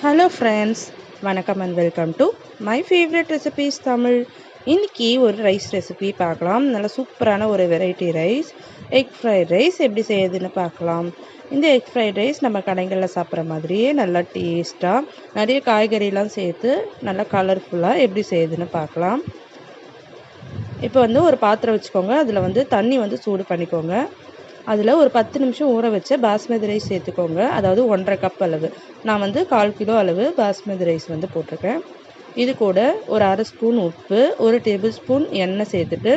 Hello friends வணக்கம் and welcome to my favourite recipes Tamil. இன்றைக்கி ஒரு ரைஸ் ரெசிபி பார்க்கலாம். நல்ல சூப்பரான ஒரு variety rice egg fried rice எப்படி செய்யுதுன்னு பார்க்கலாம். இந்த எக் ஃப்ரைட் ரைஸ் நம்ம கடைகளில் சாப்பிட்ற மாதிரியே நல்லா டேஸ்ட்டாக நிறைய காய்கறிலாம் சேர்த்து நல்லா கலர்ஃபுல்லாக எப்படி செய்யுதுன்னு பார்க்கலாம். இப்போ வந்து ஒரு பாத்திரம் வச்சுக்கோங்க. அதில் வந்து தண்ணி வந்து சூடு பண்ணிக்கோங்க. அதில் ஒரு பத்து நிமிஷம் ஊற வச்ச பாஸ்மதி ரைஸ் சேர்த்துக்கோங்க. அதாவது ஒன்றரை கப் அளவு. நான் வந்து கால் கிலோ அளவு பாஸ்மதி ரைஸ் வந்து போட்டிருக்கேன். இது கூட ஒரு அரை ஸ்பூன் உப்பு ஒரு டேபிள் ஸ்பூன் எண்ணெய் சேர்த்துட்டு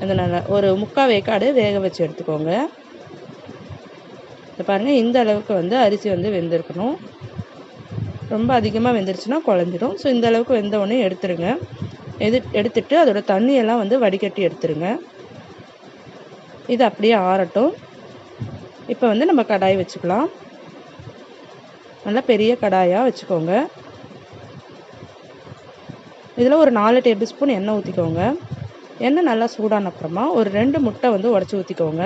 அந்த நல்லா ஒரு முக்கால் வேக்காடு வேக வச்சு எடுத்துக்கோங்க. இப்போ பாருங்கள் இந்த அளவுக்கு வந்து அரிசி வந்து வெந்திருக்கணும். ரொம்ப அதிகமாக வெந்துருச்சுன்னா குழஞ்சிடும். ஸோ இந்த அளவுக்கு வெந்த உடனே எடுத்துருங்க. எது எடுத்துட்டு அதோட தண்ணியெல்லாம் வந்து வடிகட்டி எடுத்துருங்க. இது அப்படியே ஆறட்டும். இப்போ வந்து நம்ம கடாய் வச்சுக்கலாம். நல்லா பெரிய கடாயாக வச்சுக்கோங்க. இதில் ஒரு நாலு டேபிள் ஸ்பூன் எண்ணெய் ஊற்றிக்கோங்க எண்ணெய் நல்லா சூடான அப்புறமா ஒரு ரெண்டு முட்டை வந்து உடச்சி ஊற்றிக்கோங்க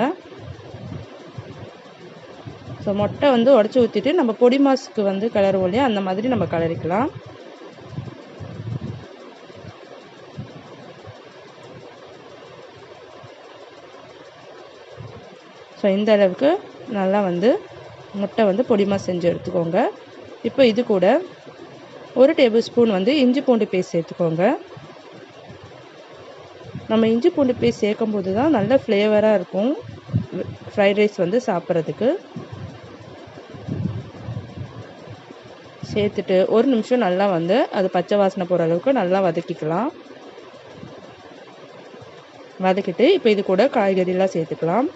ஸோ முட்டை வந்து உடச்சி ஊற்றிட்டு நம்ம பொடி மாஸுக்கு வந்து கிளறுவோம் இல்லையா? அந்த மாதிரி நம்ம கிளறிக்கலாம். ஸோ இந்த அளவுக்கு நல்லா வந்து முட்டை வந்து பொடிமா செஞ்சு எடுத்துக்கோங்க. இப்போ இது கூட ஒரு டேபிள் ஸ்பூன் வந்து இஞ்சி பூண்டு பேஸ்ட் சேர்த்துக்கோங்க. நம்ம இஞ்சி பூண்டு பேஸ்ட் சேர்க்கும் போது தான் நல்ல ஃப்ளேவராக இருக்கும் ஃப்ரைட் ரைஸ் வந்து சாப்பிட்றதுக்கு. சேர்த்துட்டு ஒரு நிமிஷம் நல்லா வந்து அது பச்சை வாசனை போகிற அளவுக்கு நல்லா வதக்கிக்கலாம். வதக்கிட்டு இப்போ இது கூட காய்கறிலாம் சேர்த்துக்கலாம்.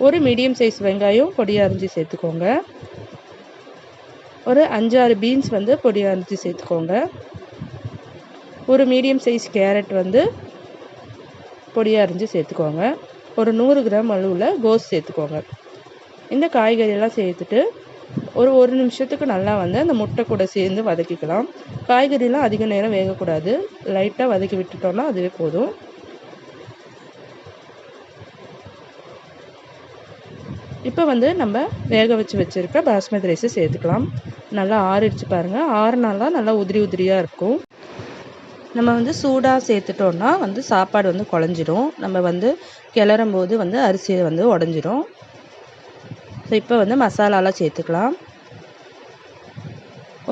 ஒரு மீடியம் சைஸ் வெங்காயம் பொடியாக அரிஞ்சு சேர்த்துக்கோங்க. ஒரு அஞ்சாறு பீன்ஸ் வந்து பொடியாக அரிஞ்சு சேர்த்துக்கோங்க. ஒரு மீடியம் சைஸ் கேரட் வந்து பொடியாக அரிஞ்சு சேர்த்துக்கோங்க. ஒரு நூறு கிராம் அளவில் கோஸ் சேர்த்துக்கோங்க. இந்த காய்கறியெல்லாம் சேர்த்துட்டு ஒரு ஒரு நிமிஷத்துக்கு நல்லா வந்து அந்த முட்டை கூட சேர்ந்து வதக்கிக்கலாம். காய்கறிலாம் அதிக நேரம் வேகக்கூடாது. லைட்டாக வதக்கி விட்டுட்டோம்னா அதுவே போதும். இப்போ வந்து நம்ம வேக வச்சு வச்சுருக்க பாஸ்மதி ரைஸை சேர்த்துக்கலாம். நல்லா ஆறிடுச்சு பாருங்கள் ஆறுனாலாம் நல்லா உதிரி உதிரியாக இருக்கும். நம்ம வந்து சூடாக சேர்த்துட்டோன்னா வந்து சாப்பாடு வந்து குழஞ்சிரும். நம்ம வந்து கிளறும் போது வந்து அரிசியை வந்து உடஞ்சிரும். ஸோ இப்போ வந்து மசாலாலாம் சேர்த்துக்கலாம்.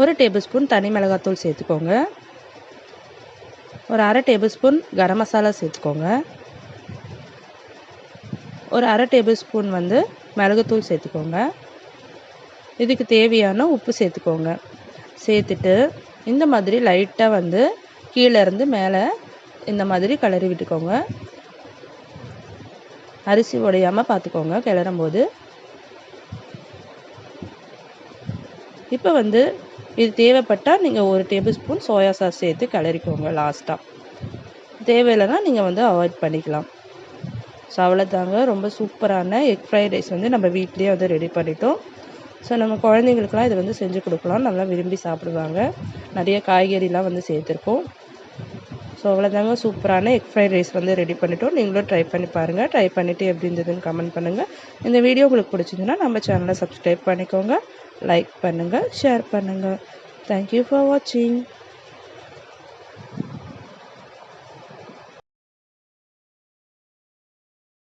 ஒரு டேபிள் ஸ்பூன் தனி மிளகாத்தூள் சேர்த்துக்கோங்க. ஒரு அரை டேபிள் ஸ்பூன் கரம் மசாலா சேர்த்துக்கோங்க. ஒரு அரை டேபிள் ஸ்பூன் வந்து மிளகுத்தூள் சேர்த்துக்கோங்க. இதுக்கு தேவையான உப்பு சேர்த்துக்கோங்க. சேர்த்துட்டு இந்த மாதிரி லைட்டாக வந்து கீழேருந்து மேலே இந்த மாதிரி கிளறி விட்டுக்கோங்க. அரிசி உடையாமல் பார்த்துக்கோங்க கிளறும் போது. இப்போ வந்து இது தேவைப்பட்டால் நீங்கள் ஒரு டேபிள் ஸ்பூன் சோயா சாஸ் சேர்த்து கிளறிக்கோங்க லாஸ்ட்டாக தேவையில்லைன்னா நீங்கள் வந்து அவாய்ட் பண்ணிக்கலாம். ஸோ அவ்வளோதாங்க ரொம்ப சூப்பரான எக் ஃப்ரைட் ரைஸ் வந்து நம்ம வீட்லேயே வந்து ரெடி பண்ணிட்டோம். ஸோ நம்ம குழந்தைங்களுக்குலாம் இதை வந்து செஞ்சு கொடுக்கலாம். நல்லா விரும்பி சாப்பிடுவாங்க. நிறைய காய்கறிலாம் வந்து சேர்த்துருக்கோம். ஸோ அவ்வளோதாங்க சூப்பரான எக் ஃப்ரைட் ரைஸ் வந்து ரெடி பண்ணிட்டோம். நீங்களும் ட்ரை பண்ணி பாருங்கள் ட்ரை பண்ணிவிட்டு எப்படி இருந்ததுன்னு கமெண்ட் பண்ணுங்கள் இந்த வீடியோ உங்களுக்கு பிடிச்சிருந்துன்னா நம்ம சேனலை சப்ஸ்கிரைப் பண்ணிக்கோங்க. லைக் பண்ணுங்கள் ஷேர் பண்ணுங்கள் தேங்க்யூ ஃபார் வாட்சிங்